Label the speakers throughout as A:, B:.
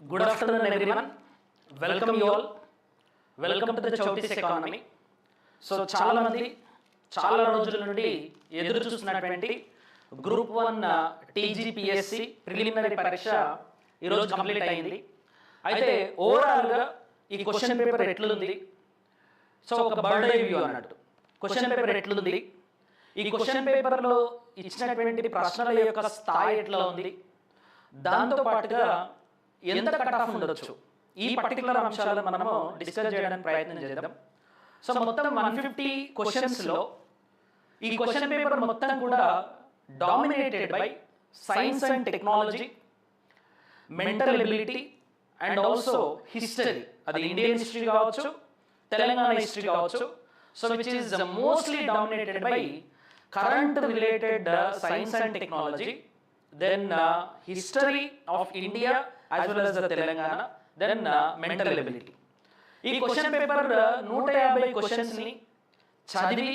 A: Good afternoon, everyone. Welcome you all. Welcome to the చౌటీస్ economy so చాలా మంది చాలా రోజుల నుండి ఎదురు చూస్తున్నటువంటి గ్రూప్ వన్ టీజీపీఎస్సి ప్రిలిమినరీ పరీక్ష ఈరోజు కంప్లీట్ అయింది. అయితే ఓవరాల్గా ఈ క్వశ్చన్ పేపర్ ఎట్లుంది? సో ఒక బర్డ్ వ్యూ అన్నట్టు. క్వశ్చన్ పేపర్ ఎట్లుంది? ఈ క్వశ్చన్ పేపర్లో ఇచ్చినటువంటి ప్రశ్నల యొక్క స్థాయి ఎట్లా ఉంది? దాంతో పాటుగా ఎంత కట్ ఆఫ్ ఉండొచ్చు? ఈ పర్టికులర్ అంశాలను మనము డిస్కస్ చేయడానికి ప్రయత్నం చేద్దాం. సో మొత్తం వన్ ఫిఫ్టీ క్వశ్చన్స్లో ఈ క్వశ్చన్ పేపర్ మొత్తం కూడా dominated by science and technology mental ability and also history అది ఇండియన్ హిస్టరీ కావచ్చు తెలంగాణ హిస్టరీ కావచ్చు. So which is mostly dominated by current related science and technology then history of India as well as the Telangana then mental ability ఈ question paper నూట యాభై క్వశ్చన్స్ని చదివి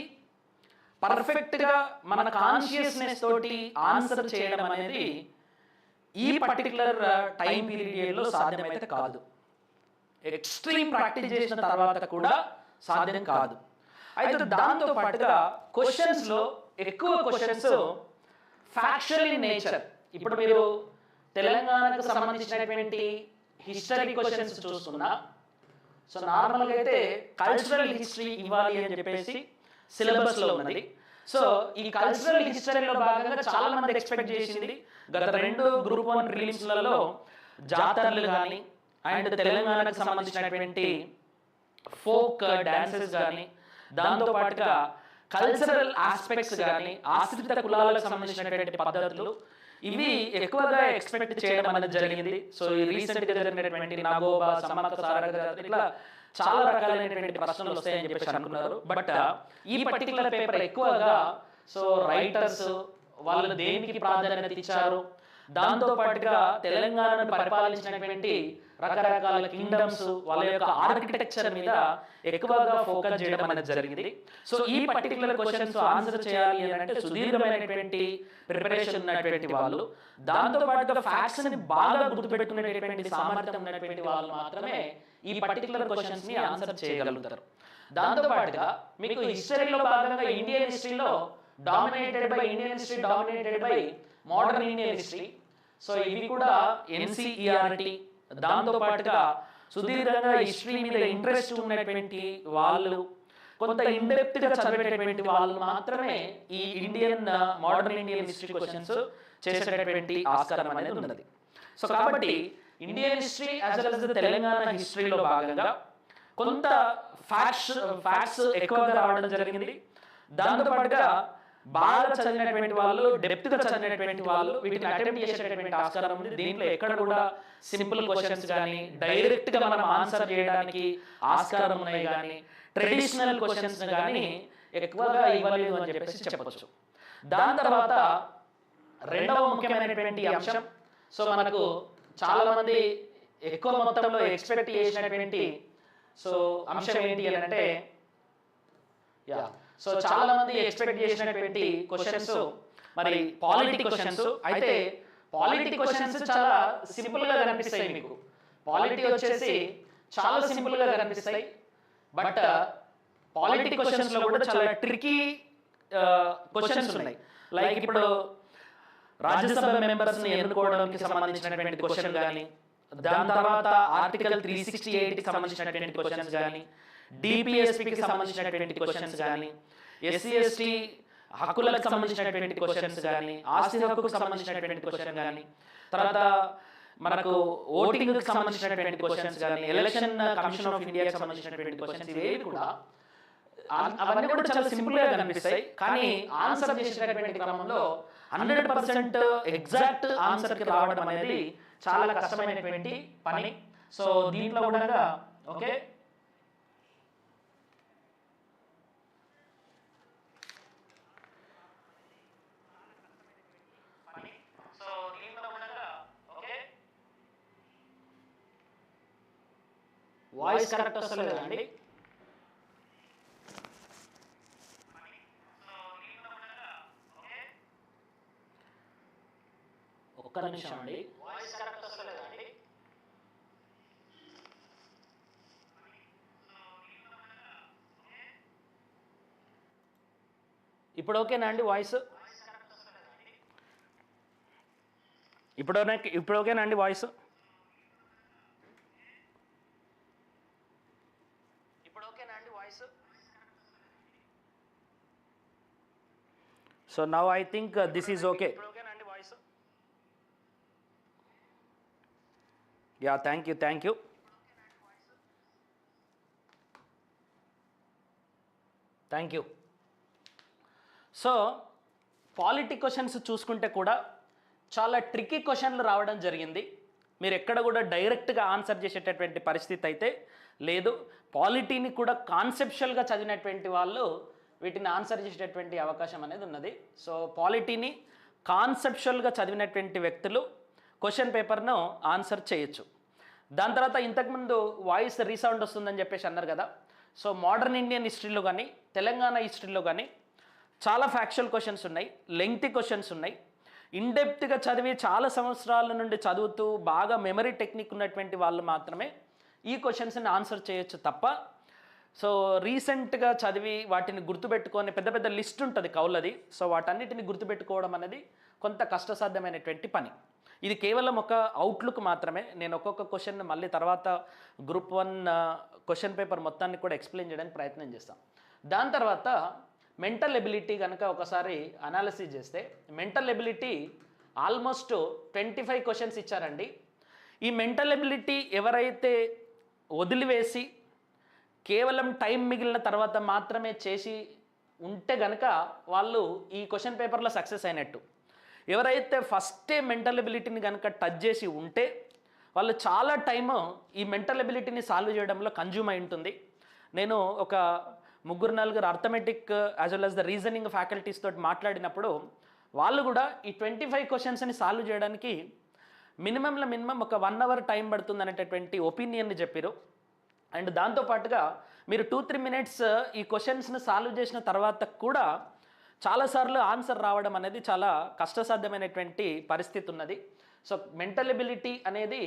A: పర్ఫెక్ట్గా మన కాన్షియస్నెస్ తోటి ఆన్సర్ చేయడం అనేది ఈ పర్టికులర్ టైం పీరియడ్లో సాధ్యమైతే కాదు. ఎక్స్ట్రీమ్ ప్రాక్టీస్ చేసిన తర్వాత కూడా సాధ్యం కాదు. అయితే దాంతో పాటుగా క్వశ్చన్స్లో ఎక్కువ క్వశ్చన్స్ ఫ్యాక్చువల్ ఇన్ నేచర్ ఇప్పుడు మీరు తెలంగాణకు సంబంధించినటువంటి హిస్టరీ క్వశ్చన్స్ చూస్తున్నా సో నార్మల్గా అయితే కల్చరల్ హిస్టరీ ఇవ్వాలి అని చెప్పేసి సిలబస్లో ఉన్నది. సో ఈ కల్చరల్ హిస్టరీలో భాగంగా చాలా మంది ఎక్స్పెక్ట్ చేసింది గత రెండు గ్రూప్ వన్ ప్రిలిమ్స్లలో జాతరలు కానీ అండ్ తెలంగాణకు సంబంధించినటువంటి ఫోక్ డాన్సెస్ కానీ దాంతో పాటుగా కల్చరల్ ఆస్పెక్ట్స్ కానీ ఆశ్రిత కులాలకు సంబంధించినటువంటి పద్ధతులు ఇవి ఎక్కువగా ఎక్స్పెక్ట్ చేయడం అనేది జరిగింది. సో ఈ రీసెంట్ జరిగినటువంటి నాగోబా సమ్మక్క సారగా ఇట్లా చాలా రకాలైనటువంటి ప్రశ్నలు వస్తాయని చెప్పేసి అనుకున్నారు. బట్ uh, ఈ పర్టికులర్ పేపర్ ఎక్కువగా సో రైటర్స్ వాళ్ళు దేనికి ప్రాధాన్యత ఇచ్చారు? దాంతో పాటుగా తెలంగాణను పరిపాలించినటువంటి రకరకాల కింగ్డమ్స్ వాళ్ళ యొక్క ఆర్కిటెక్చర్ మీద ఎక్కువగా ఫోకస్ చేయడం అనేది జరిగింది. సో ఈ పర్టికులర్ క్వశ్చన్స్ ఆన్సర్ చేయాలి అని అంటే సుదీర్ఘమైనటువంటి ప్రిపరేషన్ ఉన్నటువంటి వాళ్ళు. దాంతో పాటుగా ఫ్యాక్ట్స్ని బాగా గుర్తుపెట్టుకునేటటువంటి సామర్థ్యం ఉన్నటువంటి వాళ్ళు మాత్రమే ఈ పర్టికులర్ క్వశ్చన్స్ని ఆన్సర్ చేయగలుగుతారు. దాంతో పాటుగా మీకు హిస్టరీలో భాగంగా ఇండియన్ హిస్టరీలో dominated by Indian history dominated by modern Indian history. So ఇవి కూడా ఎన్సీఈఆర్టీ దాంతోపాటుగా సుదీర్ఘంగా హిస్టరీ మీద ఇంట్రెస్ట్ ఉన్నటువంటి వాళ్ళు కొంత ఇండెప్త్గా చదివేటటువంటి వాళ్ళు మాత్రమే ఈ Indian modern Indian history questions చేసేటటువంటి ఆస్కారం అనేది ఉన్నది. సో కాబట్టి Indian history as well as Telangana హిస్టరీలో భాగంగా కొంత ఫ్యాక్ట్స్ ఫ్యాక్ట్స్ ఎక్కువగా రావడం జరిగింది. దాంతోపాటుగా బాగా చదివినటువంటి వాళ్ళు డెప్త్గా చదివినటువంటి వాళ్ళు వీటిని అటెంప్ట్ చేసేటటువంటి ఆస్కారం ఉంది దీంట్లో ఎక్కడ కూడా సింపుల్ క్వశ్చన్స్ కానీ డైరెక్ట్గా మనం ఆన్సర్ చేయడానికి ఆస్కారం ఉన్నాయి కానీ ట్రెడిషనల్ క్వశ్చన్స్ కానీ ఎక్కువగా ఇవ్వలేదు అని చెప్పేసి చెప్పొచ్చు. దాని తర్వాత రెండవ ముఖ్యమైనటువంటి అంశం. సో మనకు చాలా మంది ఎక్కువ మొత్తంలో ఎక్స్పెక్ట్ చేసినటువంటి సో అంశం ఏంటి అని అంటే యా సో చాలా మంది ఎక్స్పెక్ట్ చేసినటువంటి క్వశ్చన్స్ మరి పాలిటిక్ క్వశ్చన్స్ అయితే పాలిటిక్ క్వశ్చన్స్ చాలా సింపుల్గా కనిపిస్తాయి మీకు. పాలిటీ వచ్చేసి చాలా సింపుల్గా కనిపిస్తాయి. బట్ పాలిటిక్ క్వశ్చన్స్లో కూడా చాలా ట్రికీ క్వశ్చన్స్ ఉన్నాయి. లైక్ ఇప్పుడు రాజ్యసభ మెంబర్స్ని ఎన్నుకోవడానికి సంబంధించినటువంటి క్వశ్చన్ కానీ దాని తర్వాత ఆర్టికల్ త్రీ సిక్స్టీ ఎయిట్కి సంబంధించినటువంటి క్వశ్చన్స్ కానీ డిపిఎస్పికి సంబంధించినటువంటి క్వశ్చన్స్ కానీ ఎస్సీ ఎస్టీ హక్కులకు సంబంధించినటువంటి క్వశ్చన్స్ కానీ ఆస్తి హక్కుకు సంబంధించినటువంటి క్వశ్చన్ కానీ తర్వాత మనకు ఓటింగ్ సంబంధించినటువంటి క్వశ్చన్స్ కానీ ఎలక్షన్ కమిషన్ ఆఫ్ ఇండియాకి సంబంధించినటువంటి క్వశ్చన్స్ ఇవేవి కూడా అవన్నీ కూడా చాలా సింపుల్గా కనిపిస్తాయి. కానీ ఆన్సర్ చేసినటువంటి క్రమంలో హండ్రెడ్ పర్సెంట్ ఎగ్జాక్ట్ ఆన్సర్కి రావడం అనేది చాలా కష్టమైనటువంటి పని. సో దీంట్లో కూడా ఓకే వాయిస్ కరెక్ట్ వస్తలేదండి ఒక్క నిమిషం అండి. ఇప్పుడు ఓకేనా అండి వాయిస్? ఇప్పుడు ఇప్పుడు ఓకేనా అండి voice? So now I think this is okay yeah thank you thank you thank you so polity questions చూసుకుంటే కూడా చాలా ట్రిక్కీ క్వశ్చన్లు రావడం జరిగింది. మీరు ఎక్కడ కూడా డైరెక్ట్గా ఆన్సర్ చేసేటటువంటి పరిస్థితి అయితే లేదు. పాలిటీని కూడా కాన్సెప్షువల్గా చదివినటువంటి వాళ్ళు వీటిని ఆన్సర్ చేసేటటువంటి అవకాశం అనేది ఉన్నది. సో పాలిటీని కాన్సెప్షువల్గా చదివినటువంటి వ్యక్తులు క్వశ్చన్ పేపర్ను ఆన్సర్ చేయొచ్చు. దాని తర్వాత ఇంతకుముందు వాయిస్ రీసౌండ్ వస్తుందని చెప్పేసి అన్నారు కదా. సో మోడర్న్ ఇండియన్ హిస్టరీలో కానీ తెలంగాణ హిస్టరీలో కానీ చాలా ఫ్యాక్చువల్ క్వశ్చన్స్ ఉన్నాయి లెంగ్తీ క్వశ్చన్స్ ఉన్నాయి. ఇన్డెప్త్గా చదివి చాలా సంవత్సరాల నుండి చదువుతూ బాగా మెమరీ టెక్నిక్ ఉన్నటువంటి వాళ్ళు మాత్రమే ఈ క్వశ్చన్స్ని ఆన్సర్ చేయొచ్చు తప్ప సో రీసెంట్గా చదివి వాటిని గుర్తుపెట్టుకొని పెద్ద పెద్ద లిస్ట్ ఉంటుంది కౌలది సో వాటన్నిటిని గుర్తుపెట్టుకోవడం అనేది కొంత కష్టసాధ్యమైనటువంటి పని. ఇది కేవలం ఒక అవుట్లుక్ మాత్రమే. నేను ఒక్కొక్క క్వశ్చన్ మళ్ళీ తర్వాత గ్రూప్ వన్ క్వశ్చన్ పేపర్ మొత్తాన్ని కూడా ఎక్స్ప్లెయిన్ చేయడానికి ప్రయత్నం చేస్తాం. దాని తర్వాత మెంటల్ ఎబిలిటీ కనుక ఒకసారి అనాలిసిస్ చేస్తే mental ability almost twenty five questions ఇచ్చారండి. ఈ మెంటల్ ఎబిలిటీ ఎవరైతే వదిలివేసి కేవలం టైం మిగిలిన తర్వాత మాత్రమే చేసి ఉంటే గనక వాళ్ళు ఈ క్వశ్చన్ పేపర్లో సక్సెస్ అయినట్టు. ఎవరైతే ఫస్టే మెంటల్ ఎబిలిటీని కనుక టచ్ చేసి ఉంటే వాళ్ళు చాలా టైం ఈ మెంటల్ ఎబిలిటీని సాల్వ్ చేయడంలో కన్జ్యూమ్ అయి ఉంటుంది. నేను ఒక ముగ్గురు నలుగురు arithmetic as well as the reasoning faculties తోటి మాట్లాడినప్పుడు వాళ్ళు కూడా ఈ ట్వంటీ ఫైవ్ క్వశ్చన్స్ని సాల్వ్ చేయడానికి మినిమంలో మినిమం ఒక వన్ అవర్ టైం పడుతుంది అనేటటువంటి ఒపీనియన్ని చెప్పారు. అండ్ దాంతోపాటుగా మీరు టూ త్రీ మినిట్స్ ఈ క్వశ్చన్స్ని సాల్వ్ చేసిన తర్వాత కూడా చాలాసార్లు ఆన్సర్ రావడం అనేది చాలా కష్టసాధ్యమైనటువంటి పరిస్థితి ఉన్నది. సో మెంటల్ ఎబిలిటీ అనేది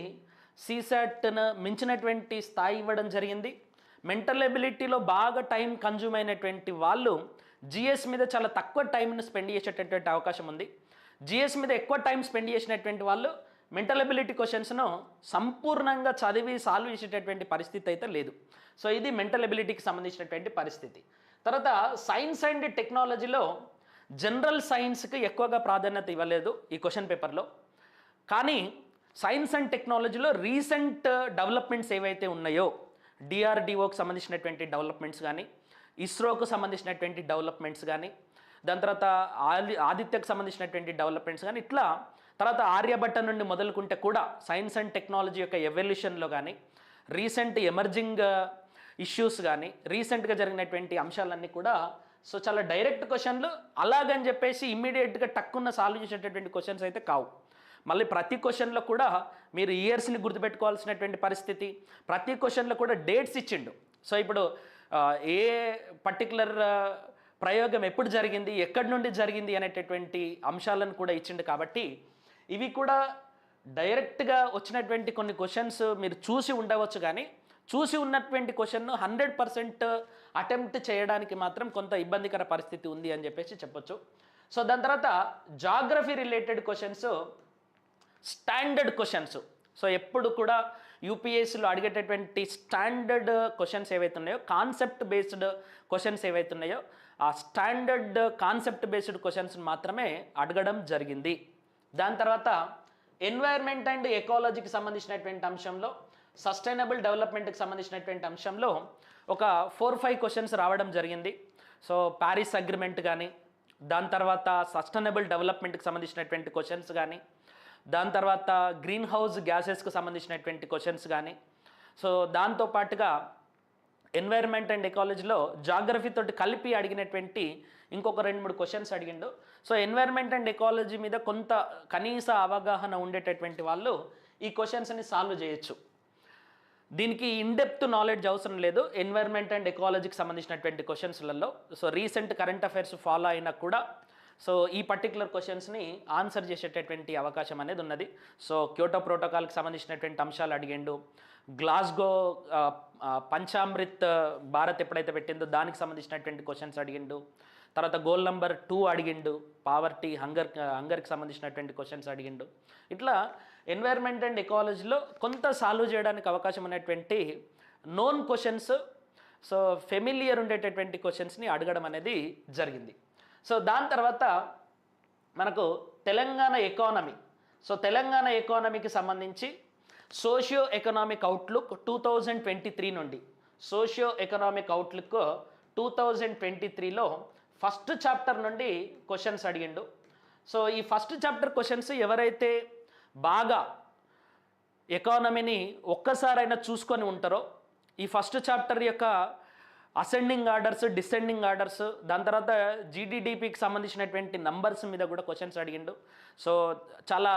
A: సీసాట్ను మించినటువంటి స్థాయి ఇవ్వడం జరిగింది. మెంటల్ ఎబిలిటీలో బాగా టైం కన్జ్యూమ్ అయినటువంటి వాళ్ళు జిఎస్ మీద చాలా తక్కువ టైంని స్పెండ్ చేసేటటువంటి అవకాశం ఉంది. జిఎస్ మీద ఎక్కువ టైం స్పెండ్ చేసినటువంటి వాళ్ళు మెంటల్ అబిలిటీ క్వశ్చన్స్ను సంపూర్ణంగా చదివి సాల్వ్ చేసేటటువంటి పరిస్థితి అయితే లేదు. సో ఇది మెంటల్ అబిలిటీకి సంబంధించినటువంటి పరిస్థితి. తర్వాత సైన్స్ అండ్ టెక్నాలజీలో జనరల్ సైన్స్కి ఎక్కువగా ప్రాధాన్యత ఇవ్వలేదు ఈ క్వశ్చన్ పేపర్లో కానీ సైన్స్ అండ్ టెక్నాలజీలో రీసెంట్ డెవలప్మెంట్స్ ఏవైతే ఉన్నాయో డిఆర్డిఓకి సంబంధించినటువంటి డెవలప్మెంట్స్ కానీ ఇస్రోకు సంబంధించినటువంటి డెవలప్మెంట్స్ కానీ దాని తర్వాత ఆది ఆదిత్యకు సంబంధించినటువంటి డెవలప్మెంట్స్ కానీ ఇట్లా తర్వాత ఆర్యభట్ట నుండి మొదలుకుంటే కూడా సైన్స్ అండ్ టెక్నాలజీ యొక్క ఎవల్యూషన్లో కానీ రీసెంట్ ఎమర్జింగ్ ఇష్యూస్ కానీ రీసెంట్గా జరిగినటువంటి అంశాలన్నీ కూడా సో చాలా డైరెక్ట్ క్వశ్చన్లు అలాగని చెప్పేసి ఇమ్మీడియట్గా టక్కున్న సాల్వ్ చేసేటటువంటి క్వశ్చన్స్ అయితే కావు. మళ్ళీ ప్రతి క్వశ్చన్లో కూడా మీరు ఇయర్స్ని గుర్తుపెట్టుకోవాల్సినటువంటి పరిస్థితి ప్రతి క్వశ్చన్లో కూడా డేట్స్ ఇచ్చిండు. సో ఇప్పుడు uh, ఏ పర్టికులర్ uh, ప్రయోగం ఎప్పుడు జరిగింది ఎక్కడి నుండి జరిగింది అనేటటువంటి అంశాలను కూడా ఇచ్చిండు కాబట్టి ఇవి కూడా డైరెక్ట్గా వచ్చినటువంటి కొన్ని క్వశ్చన్స్ మీరు చూసి ఉండవచ్చు కానీ చూసి ఉన్నటువంటి క్వశ్చన్ను హండ్రెడ్ పర్సెంట్ అటెంప్ట్ చేయడానికి మాత్రం కొంత ఇబ్బందికర పరిస్థితి ఉంది అని చెప్పేసి చెప్పొచ్చు. సో దాని తర్వాత geography related questions standard questions. So ఎప్పుడు కూడా యూపీఎస్సీలో అడిగేటటువంటి స్టాండర్డ్ క్వశ్చన్స్ ఏవైతే ఉన్నాయో కాన్సెప్ట్ బేస్డ్ క్వశ్చన్స్ ఏవైతే ఉన్నాయో ఆ స్టాండర్డ్ కాన్సెప్ట్ బేస్డ్ క్వశ్చన్స్ మాత్రమే అడగడం జరిగింది. దాని తర్వాత ఎన్వైర్న్మెంట్ అండ్ ఎకాలజీకి సంబంధించినటువంటి అంశంలో సస్టైనబుల్ డెవలప్మెంట్కి సంబంధించినటువంటి అంశంలో ఒక ఫోర్ ఫైవ్ క్వశ్చన్స్ రావడం జరిగింది. సో ప్యారిస్ అగ్రిమెంట్ కానీ దాని తర్వాత సస్టైనబుల్ డెవలప్మెంట్కి సంబంధించినటువంటి క్వశ్చన్స్ కానీ దాని తర్వాత గ్రీన్ హౌస్ గ్యాసెస్కి సంబంధించినటువంటి క్వశ్చన్స్ కానీ సో దాంతో పాటుగా ఎన్వైర్న్మెంట్ అండ్ ఎకాలజీలో జాగ్రఫీ తోటి కలిపి అడిగినటువంటి ఇంకొక రెండు మూడు క్వశ్చన్స్ అడిగిండు. సో ఎన్వైర్న్మెంట్ అండ్ ఎకాలజీ మీద కొంత కనీస అవగాహన ఉండేటటువంటి వాళ్ళు ఈ క్వశ్చన్స్ని సాల్వ్ చేయొచ్చు. దీనికి ఇన్డెప్త్ నాలెడ్జ్ అవసరం లేదు. ఎన్వైర్న్మెంట్ అండ్ ఎకాలజీకి సంబంధించినటువంటి క్వశ్చన్స్లలో so recent current affairs follow అయినా కూడా సో ఈ పర్టికులర్ క్వశ్చన్స్ని ఆన్సర్ చేసేటటువంటి అవకాశం అనేది ఉన్నది. సో క్యోటో ప్రోటోకాల్కి సంబంధించినటువంటి అంశాలు అడిగిండు. గ్లాస్గో పంచామృత్ భారత్ ఎప్పుడైతే పెట్టిందో దానికి సంబంధించినటువంటి క్వశ్చన్స్ అడిగిండు. తర్వాత గోల్ నెంబర్ టూ అడిగిండు. పావర్టీ హంగర్ హంగర్కి సంబంధించినటువంటి క్వశ్చన్స్ అడిగిండు. ఇట్లా ఎన్వైర్న్మెంట్ అండ్ ఎకాలజీలో కొంత సాల్వ్ చేయడానికి అవకాశం ఉన్నటువంటి నోన్ క్వశ్చన్స్ సో ఫెమిలియర్ ఉండేటటువంటి క్వశ్చన్స్ని అడగడం అనేది జరిగింది. సో దాని తర్వాత మనకు తెలంగాణ ఎకానమీ సో తెలంగాణ ఎకానమీకి సంబంధించి socio economic outlook two thousand twenty three నుండి. Socio economic outlook two thousand twenty త్రీలో ఫస్ట్ చాప్టర్ నుండి క్వశ్చన్స్ అడిగిండు. సో ఈ ఫస్ట్ చాప్టర్ క్వశ్చన్స్ ఎవరైతే బాగా ఎకానమీని ఒక్కసారైనా చూసుకొని ఉంటారో ఈ ఫస్ట్ చాప్టర్ యొక్క అసెండింగ్ ఆర్డర్స్ డిసెండింగ్ ఆర్డర్స్ దాని తర్వాత జీడిడిపికి సంబంధించినటువంటి నంబర్స్ మీద కూడా క్వశ్చన్స్ అడిగిండు. సో చాలా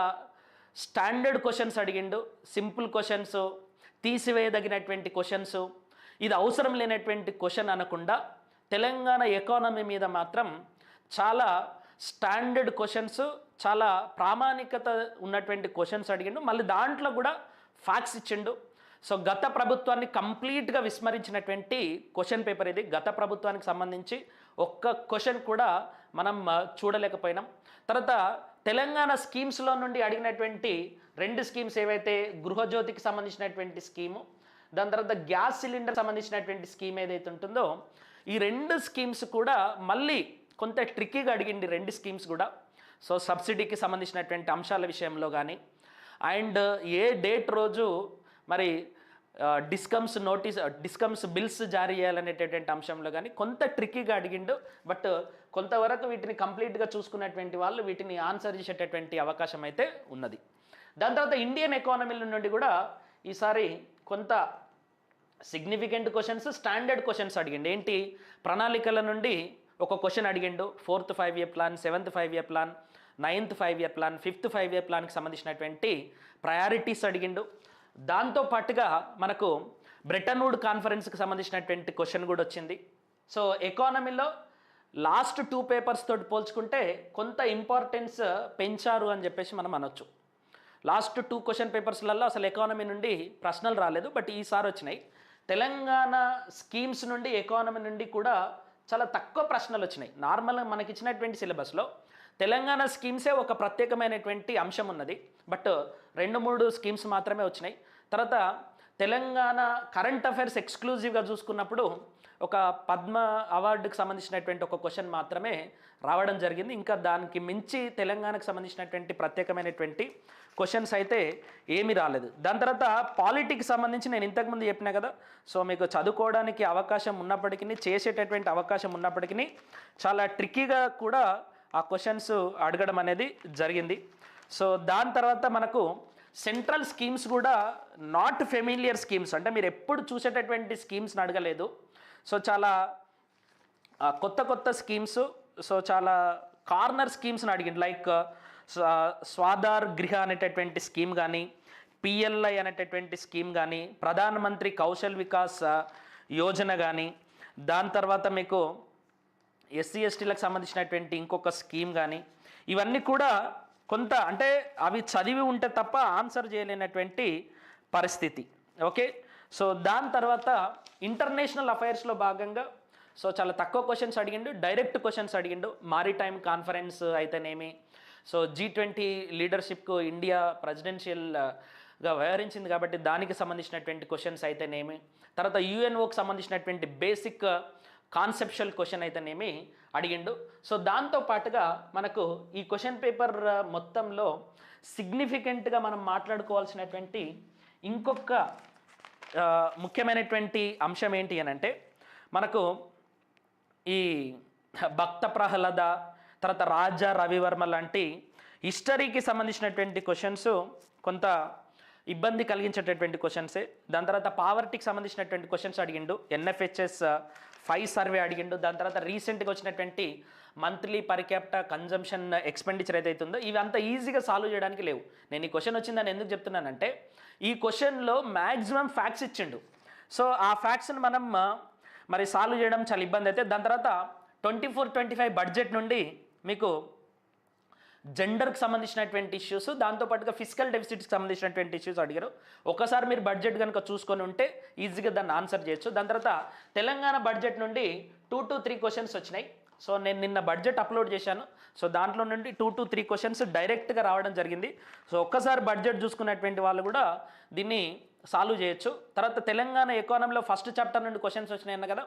A: స్టాండర్డ్ క్వశ్చన్స్ అడిగిండు సింపుల్ క్వశ్చన్స్ తీసివేయదగినటువంటి క్వశ్చన్స్. ఇది అవసరం లేనటువంటి క్వశ్చన్ అనకుండా తెలంగాణ ఎకానమీ మీద మాత్రం చాలా స్టాండర్డ్ క్వశ్చన్స్ చాలా ప్రామాణికత ఉన్నటువంటి క్వశ్చన్స్ అడిగిండు. మళ్ళీ దాంట్లో కూడా ఫ్యాక్స్ ఇచ్చిండు. సో గత ప్రభుత్వాన్ని కంప్లీట్గా విస్మరించినటువంటి క్వశ్చన్ పేపర్ ఇది. గత ప్రభుత్వానికి సంబంధించి ఒక్క క్వశ్చన్ కూడా మనం చూడలేకపోయినాం. తర్వాత తెలంగాణ స్కీమ్స్లో నుండి అడిగినటువంటి రెండు స్కీమ్స్ ఏవైతే గృహజ్యోతికి సంబంధించినటువంటి స్కీము దాని తర్వాత గ్యాస్ సిలిండర్ సంబంధించినటువంటి స్కీమ్ ఏదైతే ఉంటుందో ఈ రెండు స్కీమ్స్ కూడా మళ్ళీ కొంత ట్రిక్కీగా అడిగింది రెండు స్కీమ్స్ కూడా. సో సబ్సిడీకి సంబంధించినటువంటి అంశాల విషయంలో కానీ అండ్ ఏ డేట్ రోజు మరి డిస్కమ్స్ నోటీస్ డిస్కమ్స్ బిల్స్ జారీ చేయాలనేటటువంటి అంశంలో కానీ కొంత ట్రిక్కీగా అడిగిండు. బట్ కొంతవరకు వీటిని కంప్లీట్గా చూసుకున్నటువంటి వాళ్ళు వీటిని ఆన్సర్ చేసేటటువంటి అవకాశం అయితే ఉన్నది. దాని తర్వాత ఇండియన్ ఎకానమీల నుండి కూడా ఈసారి కొంత సిగ్నిఫికెంట్ క్వశ్చన్స్ స్టాండర్డ్ క్వశ్చన్స్ అడిగిండు. ఏంటి? ప్రణాళికల నుండి ఒక క్వశ్చన్ అడిగిండు. Fourth five year plan seventh five year plan ninth five year plan fifth five year ప్లాన్కి సంబంధించినటువంటి ప్రయారిటీస్ అడిగిండు. దాంతో పాటుగా మనకు బ్రిటన్ వుడ్ కాన్ఫరెన్స్కి సంబంధించినటువంటి క్వశ్చన్ కూడా వచ్చింది. సో ఎకానమీలో లాస్ట్ టూ పేపర్స్ తోటి పోల్చుకుంటే కొంత ఇంపార్టెన్స్ పెంచారు అని చెప్పేసి మనం అనొచ్చు. లాస్ట్ టూ క్వశ్చన్ పేపర్స్లలో అసలు ఎకానమీ నుండి ప్రశ్నలు రాలేదు బట్ ఈసారి వచ్చినాయి. తెలంగాణ స్కీమ్స్ నుండి ఎకానమీ నుండి కూడా చాలా తక్కువ ప్రశ్నలు వచ్చినాయి. నార్మల్గా మనకి ఇచ్చినటువంటి సిలబస్లో తెలంగాణ స్కీమ్సే ఒక ప్రత్యేకమైనటువంటి అంశం ఉన్నది. బట్ రెండు మూడు స్కీమ్స్ మాత్రమే వచ్చినాయి. తర్వాత తెలంగాణ కరెంట్ అఫైర్స్ ఎక్స్క్లూజివ్గా చూసుకున్నప్పుడు ఒక పద్మ అవార్డుకు సంబంధించినటువంటి ఒక క్వశ్చన్ మాత్రమే రావడం జరిగింది. ఇంకా దానికి మించి తెలంగాణకు సంబంధించినటువంటి ప్రత్యేకమైనటువంటి క్వశ్చన్స్ అయితే ఏమీ రాలేదు. దాని తర్వాత పాలిటిక్స్ సంబంధించి నేను ఇంతకుముందు చెప్పినా కదా సో మీకు చదువుకోవడానికి అవకాశం ఉన్నప్పటికీ చేసేటటువంటి అవకాశం ఉన్నప్పటికీ చాలా ట్రిక్కీగా కూడా ఆ క్వశ్చన్స్ అడగడం అనేది జరిగింది. సో దాని తర్వాత మనకు సెంట్రల్ స్కీమ్స్ కూడా నాట్ ఫెమిలియర్ స్కీమ్స్. అంటే మీరు ఎప్పుడు చూసేటటువంటి స్కీమ్స్ని అడగలేదు. సో చాలా కొత్త కొత్త స్కీమ్స్ సో చాలా కార్నర్ స్కీమ్స్ని అడిగింది. లైక్ స్వాధార్ గృహ అనేటటువంటి స్కీమ్ కానీ పిఎల్ఐ అనేటటువంటి స్కీమ్ కానీ ప్రధానమంత్రి కౌశల్ వికాస్ యోజన కానీ దాని తర్వాత మీకు ఎస్సీ ఎస్టీలకు సంబంధించినటువంటి ఇంకొక స్కీమ్ కానీ ఇవన్నీ కూడా కొంత అంటే అవి చదివి ఉంటే తప్ప ఆన్సర్ చేయలేనటువంటి పరిస్థితి. ఓకే? సో దాని తర్వాత ఇంటర్నేషనల్ అఫైర్స్లో భాగంగా సో చాలా తక్కువ క్వశ్చన్స్ అడిగిండు డైరెక్ట్ క్వశ్చన్స్ అడిగిండు. మారిటైమ్ కాన్ఫరెన్స్ అయితేనేమి సో జీ ట్వంటీ లీడర్షిప్కు ఇండియా ప్రెసిడెన్షియల్గా వ్యవహరించింది కాబట్టి దానికి సంబంధించినటువంటి క్వశ్చన్స్ అయితేనేమి. తర్వాత యుఎన్ఓకి సంబంధించినటువంటి బేసిక్ కాన్సెప్షువల్ క్వశ్చన్ అయితేనేమి అడిగిండు. సో దాంతో పాటుగా మనకు ఈ క్వశ్చన్ పేపర్ uh, మొత్తంలో సిగ్నిఫికెంట్గా మనం మాట్లాడుకోవాల్సినటువంటి ఇంకొక ముఖ్యమైనటువంటి అంశం ఏంటి అని అంటే మనకు ఈ భక్త ప్రహ్లాద తర్వాత రాజా రవివర్మ లాంటి హిస్టరీకి సంబంధించినటువంటి క్వశ్చన్స్ కొంత ఇబ్బంది కలిగించేటటువంటి క్వశ్చన్సే దాని తర్వాత పావర్టీకి సంబంధించినటువంటి క్వశ్చన్స్ అడిగిండు ఎన్ఎఫ్హెచ్ఎస్ ఫైవ్ సర్వే అడిగిండు దాని తర్వాత రీసెంట్గా వచ్చినటువంటి monthly per capita consumption expenditure ఏదైతే ఉందో ఇవి అంత ఈజీగా సాల్వ్ చేయడానికి లేవు. నేను ఈ క్వశ్చన్ వచ్చిందని ఎందుకు చెప్తున్నానంటే ఈ క్వశ్చన్లో మ్యాక్సిమం ఫ్యాక్ట్స్ ఇచ్చిండు. సో ఆ ఫ్యాక్ట్స్ని మనం మరి సాల్వ్ చేయడం చాలా ఇబ్బంది అయితే దాని తర్వాత twenty four twenty five budget నుండి మీకు జెండర్కి సంబంధించినటువంటి ఇష్యూస్ దాంతోపాటుగా ఫిజికల్ డెఫిసిట్కి సంబంధించినటువంటి ఇష్యూస్ అడిగారు. ఒకసారి మీరు బడ్జెట్ కనుక చూసుకొని ఉంటే ఈజీగా దాన్ని ఆన్సర్ చేయొచ్చు. దాని తర్వాత తెలంగాణ బడ్జెట్ నుండి టూ టు త్రీ క్వశ్చన్స్ వచ్చినాయి. సో నేను నిన్న బడ్జెట్ అప్లోడ్ చేశాను. సో దాంట్లో నుండి టూ టు త్రీ క్వశ్చన్స్ డైరెక్ట్గా రావడం జరిగింది. సో ఒక్కసారి బడ్జెట్ చూసుకున్నటువంటి వాళ్ళు కూడా దీన్ని సాల్వ్ చేయొచ్చు. తర్వాత తెలంగాణ ఎకానమీలో ఫస్ట్ చాప్టర్ నుండి క్వశ్చన్స్ వచ్చినాయి అన్న కదా?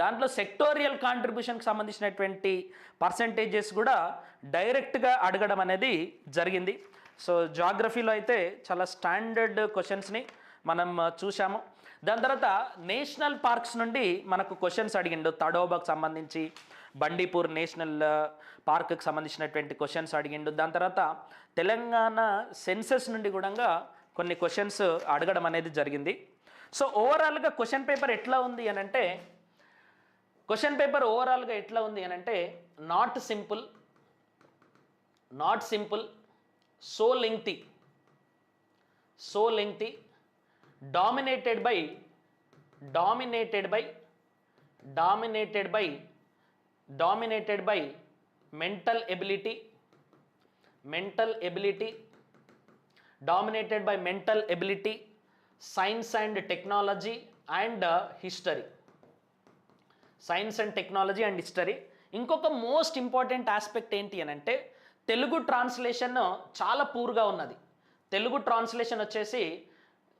A: దాంట్లో సెక్టోరియల్ కాంట్రిబ్యూషన్కి సంబంధించినటువంటి పర్సంటేజెస్ కూడా డైరెక్ట్గా అడగడం అనేది జరిగింది. సో జాగ్రఫీలో అయితే చాలా స్టాండర్డ్ క్వశ్చన్స్ని మనం చూసాము దాని తర్వాత నేషనల్ పార్క్స్ నుండి మనకు క్వశ్చన్స్ అడిగిండు. తడోబాకు సంబంధించి బండీపూర్ నేషనల్ పార్క్కి సంబంధించినటువంటి క్వశ్చన్స్ అడిగిండు. దాని తర్వాత తెలంగాణ సెన్సెస్ నుండి కూడా కొన్ని క్వశ్చన్స్ అడగడం అనేది జరిగింది. సో ఓవరాల్గా క్వశ్చన్ పేపర్ ఎట్లా ఉంది అని అంటే క్వశ్చన్ పేపర్ ఓవరాల్గా ఎట్లా ఉంది అని అంటే not simple not simple so lengthy so lengthy dominated by dominated by dominated by dominated by mental ability mental ability dominated by mental ability science and technology and history science and technology and history ఇంకొక most important aspect ఏంటి అని అంటే Telugu translation చాలా పూర్గా ఉన్నది. Telugu translation వచ్చేసి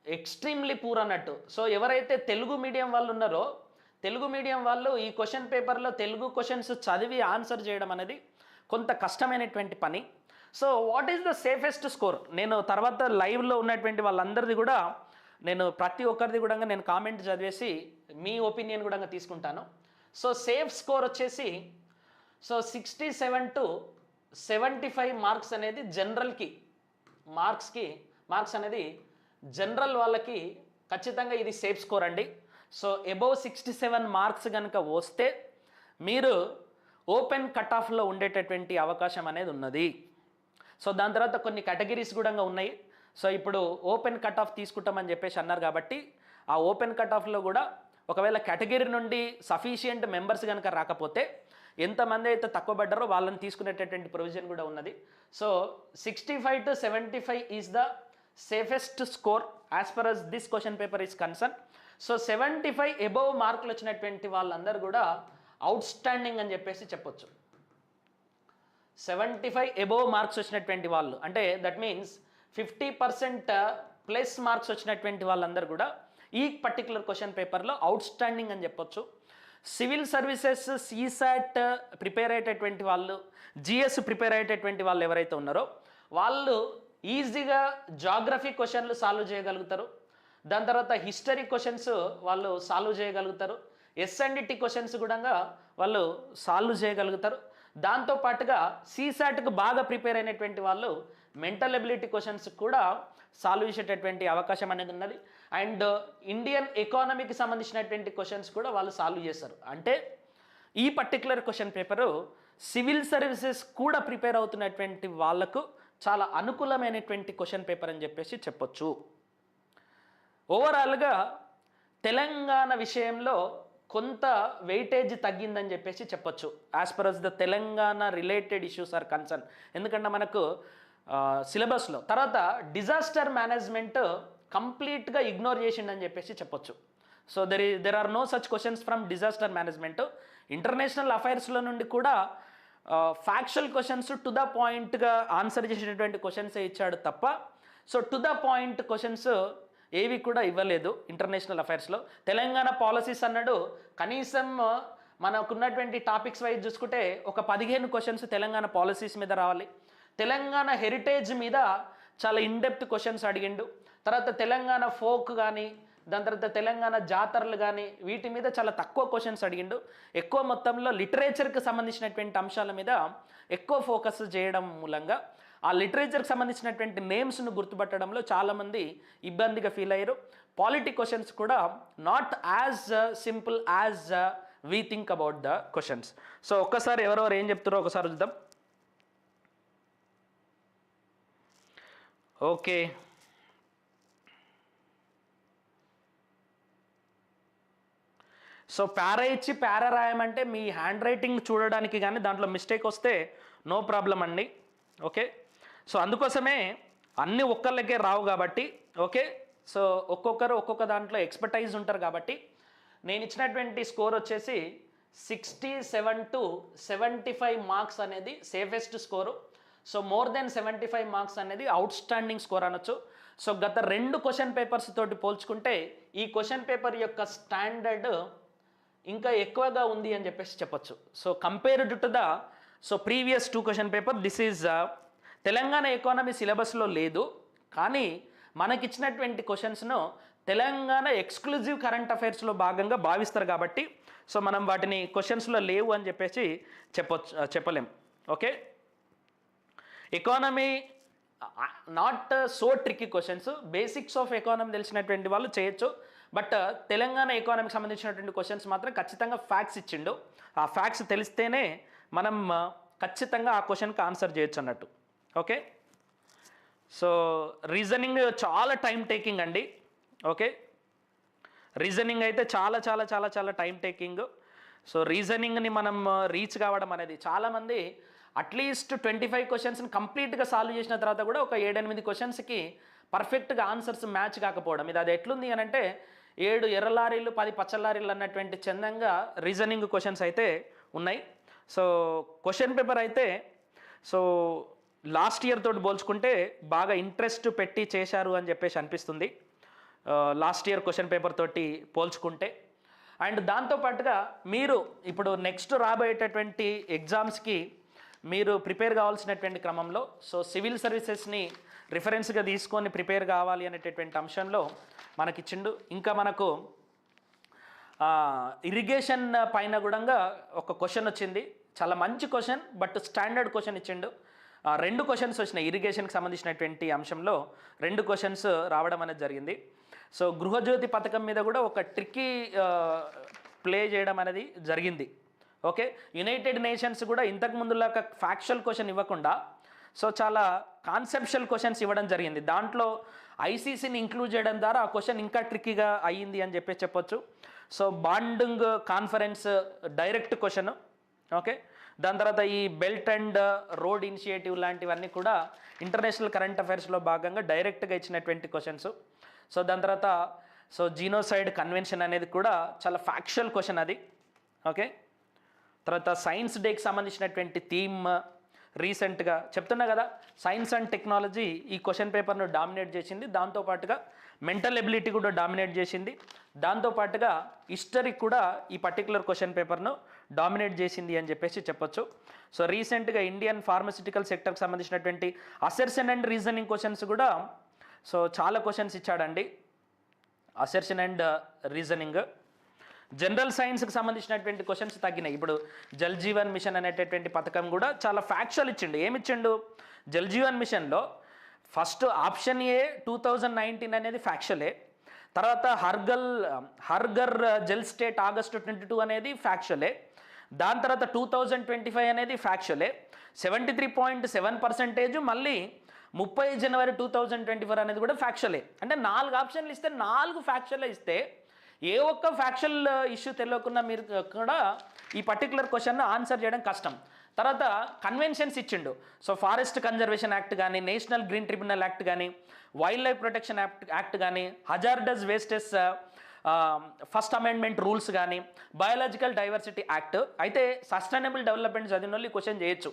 A: ఎక్స్ట్రీమ్లీ poor అన్నట్టు. సో ఎవరైతే తెలుగు మీడియం వాళ్ళు ఉన్నారో తెలుగు మీడియం వాళ్ళు ఈ క్వశ్చన్ పేపర్లో తెలుగు క్వశ్చన్స్ చదివి ఆన్సర్ చేయడం అనేది కొంత కష్టమైనటువంటి పని. So what is the safest score నేను తర్వాత లైవ్లో ఉన్నటువంటి వాళ్ళందరిది కూడా నేను ప్రతి ఒక్కరిది కూడా నేను కామెంట్ చదివేసి మీ ఒపీనియన్ కూడా తీసుకుంటాను. సో సేఫ్ స్కోర్ వచ్చేసి so sixty seven to seventy five marks అనేది జనరల్కి మార్క్స్కి మార్క్స్ అనేది జనరల్ వాళ్ళకి ఖచ్చితంగా ఇది సేఫ్ స్కోర్ అండి. So above sixty seven marks కనుక వస్తే మీరు ఓపెన్ కట్ ఆఫ్లో ఉండేటటువంటి అవకాశం అనేది ఉన్నది. సో దాని తర్వాత కొన్ని కేటగిరీస్ కూడా ఉన్నాయి. సో ఇప్పుడు ఓపెన్ కట్ ఆఫ్ తీసుకుంటామని చెప్పేసి అన్నారు కాబట్టి ఆ ఓపెన్ కట్ ఆఫ్లో కూడా ఒకవేళ కేటగిరీ నుండి సఫిషియంట్ మెంబర్స్ కనుక రాకపోతే ఎంతమంది అయితే తక్కువ పడ్డారో వాళ్ళని తీసుకునేటటువంటి ప్రొవిజన్ కూడా ఉన్నది. So sixty five to seventy five is the safest score as per as this question paper is concern so seventy five above మార్కులు వచ్చినటువంటి వాళ్ళందరూ కూడా అవుట్ స్టాండింగ్ అని చెప్పేసి చెప్పొచ్చు. సెవెంటీ ఫైవ్ ఎబోవ్ మార్క్స్ వచ్చినటువంటి వాళ్ళు అంటే that means fifty percent plus marks వచ్చినటువంటి వాళ్ళందరూ కూడా ఈ పర్టికులర్ క్వశ్చన్ పేపర్లో అవుట్ స్టాండింగ్ అని చెప్పొచ్చు. సివిల్ సర్వీసెస్ సీసాట్ ప్రిపేర్ అయ్యేటటువంటి వాళ్ళు జిఎస్ ప్రిపేర్ అయ్యేటటువంటి వాళ్ళు ఎవరైతే ఉన్నారో వాళ్ళు ఈజీగా జాగ్రఫీ క్వశ్చన్లు సాల్వ్ చేయగలుగుతారు. దాని తర్వాత హిస్టరీ క్వశ్చన్స్ వాళ్ళు సాల్వ్ చేయగలుగుతారు. ఎస్ఎన్డిటి క్వశ్చన్స్ కూడా వాళ్ళు సాల్వ్ చేయగలుగుతారు. దాంతో పాటుగా సీసాట్కు బాగా ప్రిపేర్ అయినటువంటి వాళ్ళు మెంటల్ ఎబిలిటీ క్వశ్చన్స్ కూడా సాల్వ్ చేసేటటువంటి అవకాశం అనేది ఉన్నది. అండ్ ఇండియన్ ఎకానమీకి సంబంధించినటువంటి క్వశ్చన్స్ కూడా వాళ్ళు సాల్వ్ చేస్తారు అంటే ఈ particular question paper civil services కూడా ప్రిపేర్ అవుతున్నటువంటి వాళ్ళకు చాలా అనుకూలమైనటువంటి క్వశ్చన్ పేపర్ అని చెప్పేసి చెప్పొచ్చు. ఓవరాల్గా తెలంగాణ విషయంలో కొంత వెయిటేజ్ తగ్గిందని చెప్పేసి చెప్పొచ్చు. As per us the Telangana related issues are concern ఎందుకంటే మనకు సిలబస్లో తర్వాత డిజాస్టర్ మేనేజ్మెంట్ కంప్లీట్గా ఇగ్నోర్ చేసిండని చెప్పేసి చెప్పొచ్చు. సో దెర్ ఈ there are no such questions from disaster management international అఫైర్స్లో నుండి కూడా ఫ్యాక్చువల్ క్వశ్చన్స్ టు ద పాయింట్గా ఆన్సర్ చేసేటటువంటి క్వశ్చన్సే ఇచ్చాడు తప్ప. So to the point questions ఏవి కూడా ఇవ్వలేదు ఇంటర్నేషనల్ అఫైర్స్లో తెలంగాణ పాలసీస్ అన్నాడు. కనీసం మనకున్నటువంటి టాపిక్స్ వైజ్ చూసుకుంటే ఒక పదిహేను క్వశ్చన్స్ తెలంగాణ పాలసీస్ మీద రావాలి. తెలంగాణ హెరిటేజ్ మీద చాలా ఇన్డెప్త్ క్వశ్చన్స్ అడిగిండు. తర్వాత తెలంగాణ ఫోక్ కానీ దాని తర్వాత తెలంగాణ జాతరలు కానీ వీటి మీద చాలా తక్కువ క్వశ్చన్స్ అడిగిండు. ఎక్కువ మొత్తంలో లిటరేచర్కి సంబంధించినటువంటి అంశాల మీద ఎక్కువ ఫోకస్ చేయడం మూలంగా ఆ లిటరేచర్కి సంబంధించినటువంటి నేమ్స్ను గుర్తుపట్టడంలో చాలామంది ఇబ్బందిగా ఫీల్ అయ్యారు. పాలిటీ క్వశ్చన్స్ కూడా not as simple as we think about the questions so ఒక్కసారి ఎవరెవరు ఏం చెప్తారో ఒకసారి చూద్దాం. ఓకే సో పారా ఇచ్చి ప్యారా రాయమంటే మీ హ్యాండ్ రైటింగ్ చూడడానికి కానీ దాంట్లో మిస్టేక్ వస్తే నో ప్రాబ్లం అండి. ఓకే? సో అందుకోసమే అన్నీ ఒక్కళ్ళకే రావు కాబట్టి ఓకే? సో ఒక్కొక్కరు ఒక్కొక్క దాంట్లో ఎక్స్పర్టైజ్ ఉంటారు కాబట్టి నేను ఇచ్చినటువంటి స్కోర్ వచ్చేసి sixty seven to seventy five marks అనేది safest score. So more than seventy five marks అనేది అవుట్ స్టాండింగ్ స్కోర్ అనొచ్చు. సో గత రెండు క్వశ్చన్ పేపర్స్ తోటి పోల్చుకుంటే ఈ క్వశ్చన్ పేపర్ యొక్క స్టాండర్డ్ ఇంకా ఎక్కువగా ఉంది అని చెప్పేసి చెప్పొచ్చు. So compared to the so previous two question paper this is Telangana economy సిలబస్లో లేదు. కానీ మనకిచ్చినటువంటి క్వశ్చన్స్ను తెలంగాణ ఎక్స్క్లూజివ్ కరెంట్ అఫైర్స్లో భాగంగా భావిస్తారు కాబట్టి సో మనం వాటిని క్వశ్చన్స్లో లేవు అని చెప్పేసి చెప్పొచ్చు uh, చెప్పలేం. Okay economy not so tricky questions basics of economy తెలిసినటువంటి వాళ్ళు చేయొచ్చు. బట్ తెలంగాణ ఎకానమీకి సంబంధించినటువంటి క్వశ్చన్స్ మాత్రం ఖచ్చితంగా ఫ్యాక్ట్స్ ఇచ్చిండు. ఆ ఫ్యాక్ట్స్ తెలిస్తేనే మనం ఖచ్చితంగా ఆ క్వశ్చన్కి ఆన్సర్ చేయొచ్చు అన్నట్టు. ఓకే సో రీజనింగ్ చాలా టైం టేకింగ్ అండి. ఓకే రీజనింగ్ అయితే చాలా చాలా చాలా చాలా టైం టేకింగ్ సో రీజనింగ్ని మనం రీచ్ కావడం అనేది చాలామంది అట్లీస్ట్ ట్వంటీ ఫైవ్ క్వశ్చన్స్ని కంప్లీట్గా సాల్వ్ చేసిన తర్వాత కూడా ఒక ఏడెనిమిది క్వశ్చన్స్కి పర్ఫెక్ట్గా ఆన్సర్స్ మ్యాచ్ కాకపోవడం. ఇది అది ఎట్లుంది అని అంటే ఏడు ఎర్ర లారీలు పది పచ్చ లారీలు అన్నటువంటి చందంగా రీజనింగ్ క్వశ్చన్స్ అయితే ఉన్నాయి. సో క్వశ్చన్ పేపర్ అయితే సో లాస్ట్ ఇయర్ తోటి పోల్చుకుంటే బాగా ఇంట్రెస్ట్ పెట్టి చేశారు అని చెప్పేసి అనిపిస్తుంది. లాస్ట్ ఇయర్ క్వశ్చన్ పేపర్ తోటి పోల్చుకుంటే. అండ్ దాంతోపాటుగా మీరు ఇప్పుడు నెక్స్ట్ రాబోయేటటువంటి ఎగ్జామ్స్కి మీరు ప్రిపేర్ కావాల్సినటువంటి క్రమంలో సో సివిల్ సర్వీసెస్ని రిఫరెన్స్గా తీసుకొని ప్రిపేర్ కావాలి అనేటటువంటి అంశంలో మనకిచ్చిండు. ఇంకా మనకు ఇరిగేషన్ పైన కూడా ఒక క్వశ్చన్ వచ్చింది. చాలా మంచి క్వశ్చన్ బట్ స్టాండర్డ్ క్వశ్చన్ ఇచ్చిండు. రెండు క్వశ్చన్స్ వచ్చినాయి ఇరిగేషన్కి సంబంధించినటువంటి అంశంలో. రెండు క్వశ్చన్స్ రావడం అనేది జరిగింది. సో గృహజ్యోతి పథకం మీద కూడా ఒక ట్రిక్కీ ప్లే చేయడం అనేది జరిగింది. ఓకే యునైటెడ్ నేషన్స్ కూడా ఇంతకు ముందులాగా ఫ్యాక్చువల్ క్వశ్చన్ ఇవ్వకుండా సో చాలా కాన్సెప్షువల్ క్వశ్చన్స్ ఇవ్వడం జరిగింది. దాంట్లో ఐసీసీని ఇంక్లూడ్ చేయడం ద్వారా ఆ క్వశ్చన్ ఇంకా ట్రిక్కీగా అయ్యింది అని చెప్పేసి చెప్పొచ్చు. So bonding conference direct question okay దాని తర్వాత ఈ బెల్ట్ అండ్ రోడ్ ఇనిషియేటివ్ లాంటివన్నీ కూడా ఇంటర్నేషనల్ కరెంట్ అఫైర్స్లో భాగంగా డైరెక్ట్గా ఇచ్చినటువంటి క్వశ్చన్స్ సో దాని తర్వాత సో జీనోసైడ్ కన్వెన్షన్ అనేది కూడా చాలా ఫ్యాక్చువల్ క్వశ్చన్ అది. ఓకే తర్వాత సైన్స్ డేకి సంబంధించినటువంటి థీమ్ రీసెంట్గా చెప్తున్నా కదా సైన్స్ అండ్ టెక్నాలజీ ఈ క్వశ్చన్ పేపర్ను డామినేట్ చేసింది. దాంతోపాటుగా మెంటల్ ఎబిలిటీ కూడా డామినేట్ చేసింది. దాంతోపాటుగా హిస్టరీ కూడా ఈ పర్టికులర్ క్వశ్చన్ పేపర్ను డామినేట్ చేసింది అని చెప్పేసి చెప్పొచ్చు. సో రీసెంట్గా ఇండియన్ ఫార్మసిటికల్ సెక్టర్కి సంబంధించినటువంటి అసెర్షన్ అండ్ రీజనింగ్ క్వశ్చన్స్ కూడా సో చాలా క్వశ్చన్స్ ఇచ్చాడండి. Assertion and reasoning. జనరల్ సైన్స్కి సంబంధించినటువంటి క్వశ్చన్స్ తగ్గినాయి. ఇప్పుడు జల్ జీవన్ మిషన్ అనేటటువంటి పథకం కూడా చాలా ఫ్యాక్చువల్ ఇచ్చిండు. ఏమిచ్చిండు? జల్ జీవన్ మిషన్లో first option A two thousand nineteen అనేది ఫ్యాక్చువలే తర్వాత హర్గల్ హర్గర్ Jal state August twenty two అనేది ఫ్యాక్చువలే దాని తర్వాత టూ థౌజండ్ ట్వంటీ ఫైవ్ అనేది factually seventy three point seven percentage మళ్ళీ ముప్పై జనవరి టూ థౌజండ్ ట్వంటీ ఫోర్ అనేది కూడా ఫ్యాక్చువలే అంటే నాలుగు ఆప్షన్లు ఇస్తే నాలుగు ఫ్యాక్చువల్ ఇస్తే ఏ ఒక్క ఫ్యాక్చువల్ ఇష్యూ తెలియకుండా మీరు కూడా ఈ పర్టికులర్ క్వశ్చన్ను ఆన్సర్ చేయడం కష్టం. తర్వాత కన్వెన్షన్స్ ఇచ్చిండు. సో ఫారెస్ట్ కన్జర్వేషన్ యాక్ట్ కానీ నేషనల్ గ్రీన్ ట్రిబ్యునల్ యాక్ట్ కానీ wildlife protection act act కానీ hazardous wastes first amendment rules కానీ బయోలాజికల్ డైవర్సిటీ యాక్ట్ అయితే సస్టైనబుల్ డెవలప్మెంట్ చదివిన వాళ్ళు క్వశ్చన్ చేయొచ్చు.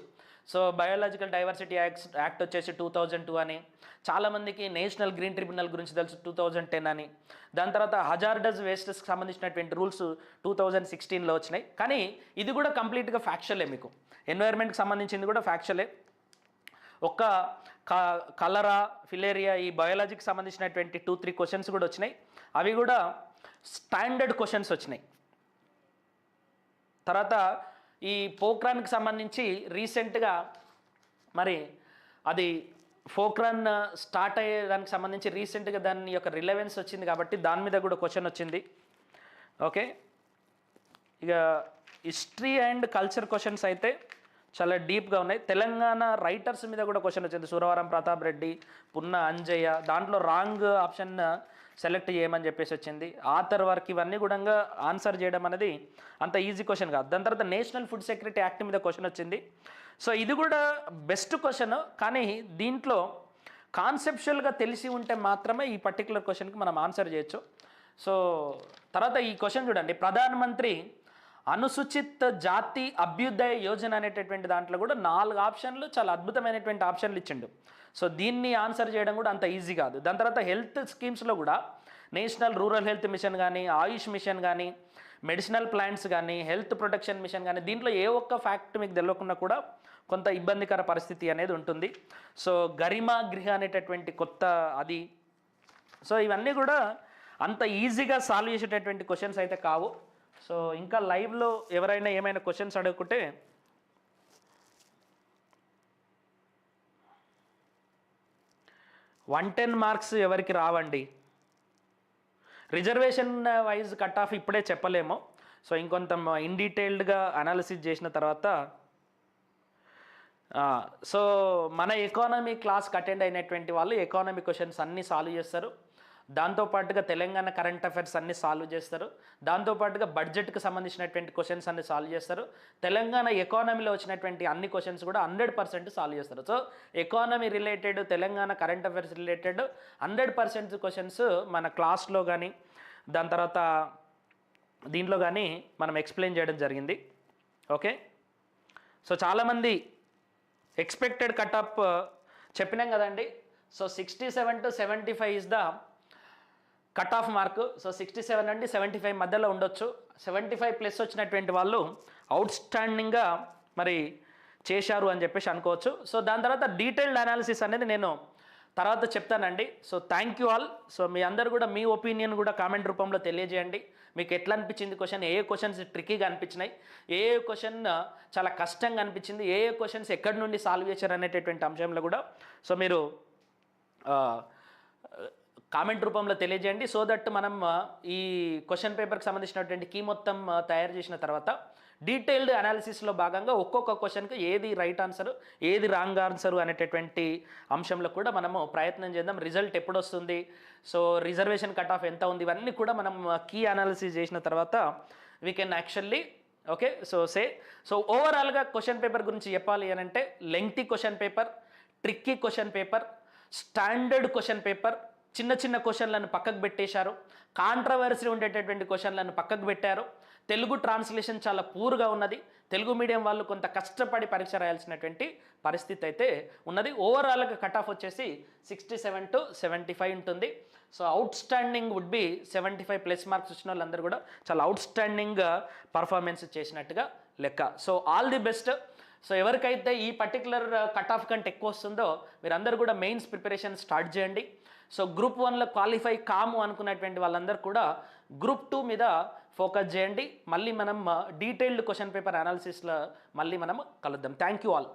A: So biological diversity act act వచ్చేసి టూ థౌజండ్ టూ అని. చాలామందికి నేషనల్ గ్రీన్ ట్రిబ్యునల్ గురించి తెలుసు టూ థౌజండ్ టెన్ అని. దాని తర్వాత హజార్డస్ వేస్ట్స్కి సంబంధించినటువంటి రూల్స్ టూ థౌజండ్ సిక్స్టీన్లో వచ్చినాయి. కానీ ఇది కూడా కంప్లీట్గా ఫ్యాక్చువలే మీకు. ఎన్వైర్న్మెంట్కి సంబంధించింది కూడా ఫ్యాక్చువలే ఒక్క క కలరా ఫిలేరియా ఈ బయాలజీకి సంబంధించినటువంటి టూ త్రీ క్వశ్చన్స్ కూడా వచ్చినాయి. అవి కూడా స్టాండర్డ్ క్వశ్చన్స్ వచ్చినాయి. తర్వాత ఈ పోక్రాన్కి సంబంధించి రీసెంట్గా మరి అది ఫోక్రాన్ స్టార్ట్ అయ్యే దానికి సంబంధించి రీసెంట్గా దాని యొక్క రిలవెన్స్ వచ్చింది కాబట్టి దాని మీద కూడా క్వశ్చన్ వచ్చింది. ఓకే? ఇక హిస్టరీ అండ్ కల్చర్ క్వశ్చన్స్ అయితే చాలా డీప్గా ఉన్నాయి. తెలంగాణ రైటర్స్ మీద కూడా క్వశ్చన్ వచ్చింది. సూరవరం ప్రతాప్ రెడ్డి పున్న అంజయ్య దాంట్లో రాంగ్ ఆప్షన్ సెలెక్ట్ చేయమని చెప్పేసి వచ్చింది. ఆథర్ వర్క్ ఇవన్నీ కూడా ఆన్సర్ చేయడం అనేది అంత ఈజీ క్వశ్చన్ కాదు. దాని తర్వాత నేషనల్ ఫుడ్ సెక్యూరిటీ యాక్ట్ మీద క్వశ్చన్ వచ్చింది. సో ఇది కూడా బెస్ట్ క్వశ్చన్. కానీ దీంట్లో కాన్సెప్షువల్గా తెలిసి ఉంటే మాత్రమే ఈ పర్టికులర్ క్వశ్చన్కి మనం ఆన్సర్ చేయొచ్చు. సో తర్వాత ఈ క్వశ్చన్ చూడండి. ప్రధానమంత్రి అనుసూచిత జాతి అభ్యుదయ యోజన అనేటటువంటి దాంట్లో కూడా నాలుగు ఆప్షన్లు చాలా అద్భుతమైనటువంటి ఆప్షన్లు ఇచ్చిండు. సో దీన్ని ఆన్సర్ చేయడం కూడా అంత ఈజీ కాదు. దాని తర్వాత హెల్త్ స్కీమ్స్లో కూడా నేషనల్ రూరల్ హెల్త్ మిషన్ కానీ ఆయుష్ మిషన్ కానీ మెడిసినల్ ప్లాంట్స్ కానీ హెల్త్ ప్రొటెక్షన్ మిషన్ కానీ దీంట్లో ఏ ఒక్క ఫ్యాక్ట్ మీకు తెలియకుండా కూడా కొంత ఇబ్బందికర పరిస్థితి అనేది ఉంటుంది. సో గరిమా గృహ అనేటటువంటి కొత్త అది. సో ఇవన్నీ కూడా అంత ఈజీగా సాల్వ్ చేసేటటువంటి క్వశ్చన్స్ అయితే కావు. సో ఇంకా లైవ్లో ఎవరైనా ఏమైనా క్వశ్చన్స్ అడుగుకుంటే వన్ టెన్ మార్క్స్ ఎవరికి రావండి? రిజర్వేషన్ వైజ్ కట్ ఆఫ్ ఇప్పుడే చెప్పలేము. సో ఇంకొంత ఇన్ డీటెయిల్డ్గా అనాలిసిస్ చేసిన తర్వాత సో మన ఎకానమీ క్లాస్కి అటెండ్ అయినటువంటి వాళ్ళు ఎకానమీ క్వశ్చన్స్ అన్నీ సాల్వ్ చేస్తారు. దాంతోపాటుగా తెలంగాణ కరెంట్ అఫైర్స్ అన్ని సాల్వ్ చేస్తారు. దాంతోపాటుగా బడ్జెట్కి సంబంధించినటువంటి క్వశ్చన్స్ అన్ని సాల్వ్ చేస్తారు. తెలంగాణ ఎకానమీలో వచ్చినటువంటి అన్ని క్వశ్చన్స్ కూడా హండ్రెడ్ పర్సెంట్ సాల్వ్ చేస్తారు. So economy related Telangana current affairs related hundred percent questions మన క్లాస్లో కానీ దాని తర్వాత దీంట్లో కానీ మనం ఎక్స్ప్లెయిన్ చేయడం జరిగింది. ఓకే సో చాలామంది ఎక్స్పెక్టెడ్ కటప్ చెప్పినాం కదండి. So sixty seven to seventy five is the cut off mark. So sixty seven నుండి సెవెంటీ ఫైవ్ మధ్యలో ఉండొచ్చు. సెవెంటీ ఫైవ్ ప్లస్ వచ్చినటువంటి వాళ్ళు అవుట్ స్టాండింగ్గా మరి చేశారు అని చెప్పేసి అనుకోవచ్చు. సో దాని తర్వాత డీటెయిల్డ్ అనాలిసిస్ అనేది నేను తర్వాత చెప్తానండి. So thank you all so మీ అందరు కూడా మీ ఒపీనియన్ కూడా కామెంట్ రూపంలో తెలియజేయండి. మీకు ఎట్లా అనిపించింది క్వశ్చన్ ఏ క్వశ్చన్స్ ట్రిక్కీగా అనిపించినాయి? ఏ ఏ క్వశ్చన్ చాలా కష్టంగా అనిపించింది? ఏ ఏ క్వశ్చన్స్ ఎక్కడి నుండి సాల్వ్ చేశారు అనేటటువంటి అంశంలో కూడా. సో మీరు కామెంట్ రూపంలో తెలియజేయండి. సో దట్ మనం ఈ క్వశ్చన్ పేపర్కి సంబంధించినటువంటి కీ మొత్తం తయారు చేసిన తర్వాత డీటెయిల్డ్ అనాలిసిస్లో భాగంగా ఒక్కొక్క క్వశ్చన్కి ఏది రైట్ ఆన్సర్ ఏది రాంగ్ ఆన్సర్ అనేటటువంటి అంశంలో కూడా మనము ప్రయత్నం చేద్దాం. రిజల్ట్ ఎప్పుడు వస్తుంది సో రిజర్వేషన్ కట్ ఆఫ్ ఎంత ఉంది? ఇవన్నీ కూడా మనం కీ అనాలిసిస్ చేసిన తర్వాత we can actually okay so say so ఓవరాల్గా క్వశ్చన్ పేపర్ గురించి చెప్పాలి అని అంటే lengthy question paper tricky question paper standard question paper చిన్న చిన్న క్వశ్చన్లను పక్కకు పెట్టేశారు. కాంట్రవర్సీ ఉండేటటువంటి క్వశ్చన్లను పక్కకు పెట్టారు. తెలుగు ట్రాన్స్లేషన్ చాలా పూర్గా ఉన్నది. తెలుగు మీడియం వాళ్ళు కొంత కష్టపడి పరీక్ష రాయాల్సినటువంటి పరిస్థితి అయితే ఉన్నది. ఓవరాల్గా కట్ ఆఫ్ వచ్చేసి sixty seven to seventy five ఉంటుంది. So outstanding would be seventy five plus marks వచ్చిన వాళ్ళందరూ కూడా చాలా అవుట్ స్టాండింగ్ పర్ఫార్మెన్స్ చేసినట్టుగా లెక్క. So all the best so ఎవరికైతే ఈ పర్టికులర్ కట్ ఆఫ్ కంటే ఎక్కువ వస్తుందో మీరందరూ కూడా మెయిన్స్ ప్రిపరేషన్ స్టార్ట్ చేయండి. సో గ్రూప్ వన్లో క్వాలిఫై కాము అనుకున్నటువంటి వాళ్ళందరూ కూడా గ్రూప్ టూ మీద ఫోకస్ చేయండి. మళ్ళీ మనం డీటెయిల్డ్ క్వశ్చన్ పేపర్ అనాలిసిస్లో మళ్ళీ మనం కలుద్దాం. Thank you all